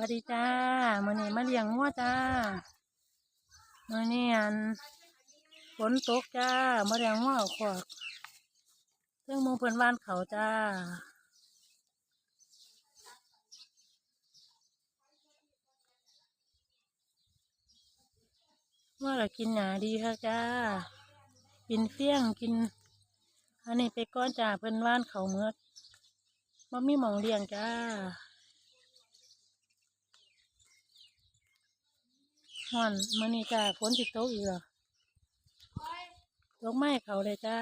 วัสดีจ้ามื่อนี้มาเลี้ยงงัวจ้ามื่อนี้อันฝนตกจ้ามาเลี้ยงงัวเอาขวากเรื่องมูเพิ่นว่านเขาจ้าว่าเรากินหนาดีค่ะจ้า กินเฟี้ยงกิน อันนี้ไปก้อนจ้าเพิ่นว่านเขาเมื่อดบ่มีหมองเลี้ยงจ้า ฮ้อนมื้อนี้จ้าฝนสิตกอีกเหรอตกไม้เขาเลยจ้า